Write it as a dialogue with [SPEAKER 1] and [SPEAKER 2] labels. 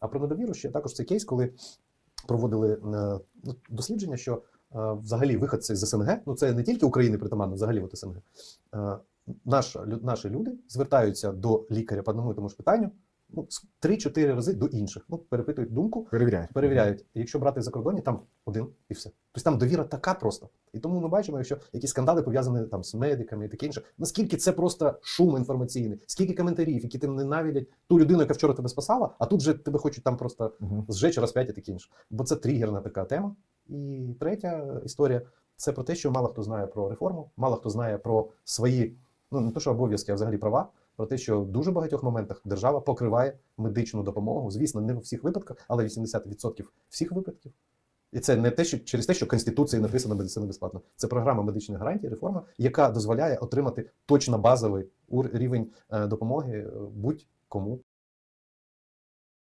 [SPEAKER 1] А про недовіру ще також цей кейс, коли проводили е, ну, дослідження, що е, взагалі виходці з СНГ, ну це не тільки України притаманно, взагалі от СНГ. е, наші люди звертаються до лікаря по одному і тому ж питанню ну, з 3-4 рази до інших. Ну, перепитують думку,
[SPEAKER 2] Перевіряють.
[SPEAKER 1] перевіряють. Якщо брати за кордоні, там один і все. Тобто там довіра така просто. І тому ми бачимо, якщо якісь скандали пов'язані там з медиками і таке інше, наскільки це просто шум інформаційний, скільки коментарів, які тим ненавидять ту людину, яка вчора тебе спасала, а тут же тебе хочуть там просто зжечь, розп'ять і таке інше. Бо це тригерна така тема. І третя історія це про те, що мало хто знає про реформу, мало хто знає про свої, ну не то що обов'язки, а взагалі права. Про те, що в дуже багатьох моментах держава покриває медичну допомогу. Звісно, не у всіх випадках, але 80% всіх випадків. І це не те, що через те, що в Конституції написано медицина безплатно. Це програма медичних гарантій, реформа, яка дозволяє отримати точно базовий рівень е, допомоги е, будь-кому